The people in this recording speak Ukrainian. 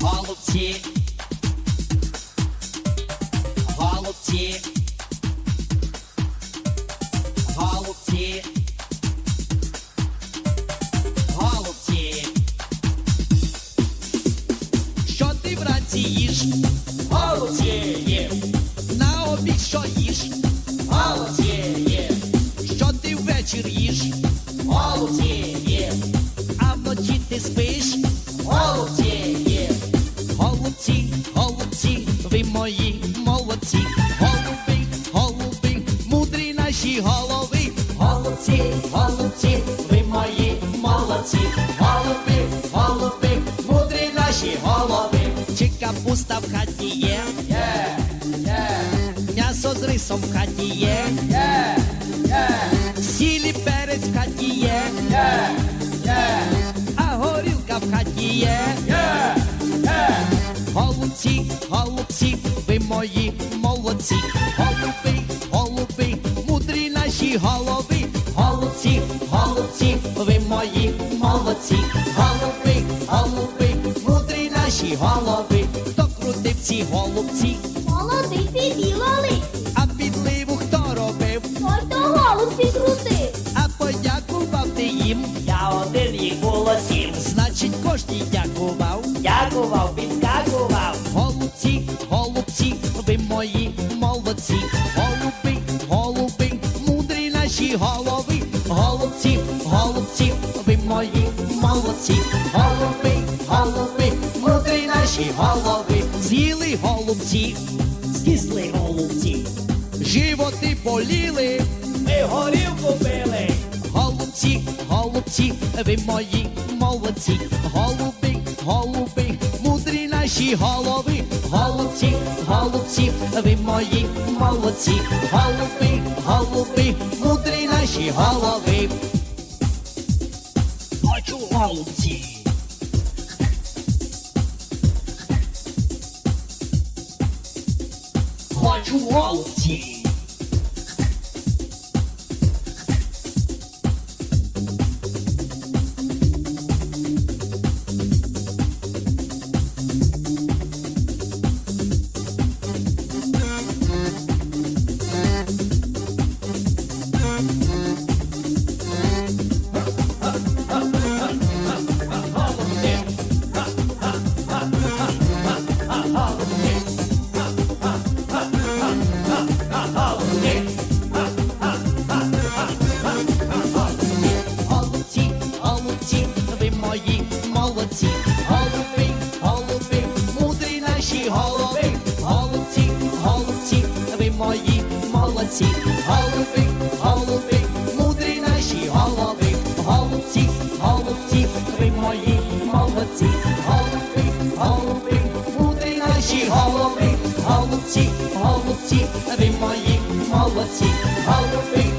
Голубці. Голубці. Голубці. Голубці. Що ти вранці їш? Голубці. На обід що їш? Молодці. Голуби, голуби, мудрі наші голови. Голубці, голубці, ви мої молодці. Голуби, голуби, мудрі наші голови. Чи капуста в хаті є? Є, є. М'ясо з рисом в хаті є? Є, є. Сілі перець в хаті є? Є, є. А горілка в хаті? Є, молодці. Голуби, голуби, мудрі наші голови. Голубці, голубці, ви мої молодці. Голуби, голуби, мудрі наші голови. Хто крутив ці голубці, Голубці, ви мої молодці. Голуби, голуби, мудрі наші голови. З'їли голубці, Скисли голубці. животи боліли. Ми горілку пили. Голубці, голубці, ви мої молодці. Голуби, голуби, мудрі наші голови. Голубці, голубці, ви мої молодці. Голуби, голуби, мудрі наші голови. Хочу голубці. Хочу голубці. Голубці, голубці, голубці, голубці, мудрі наші голови, голубці, голубці, ви мої молодці, голубці, голубці, мудрі наші голови, голубці, голубці, ви мої молодці, голубці.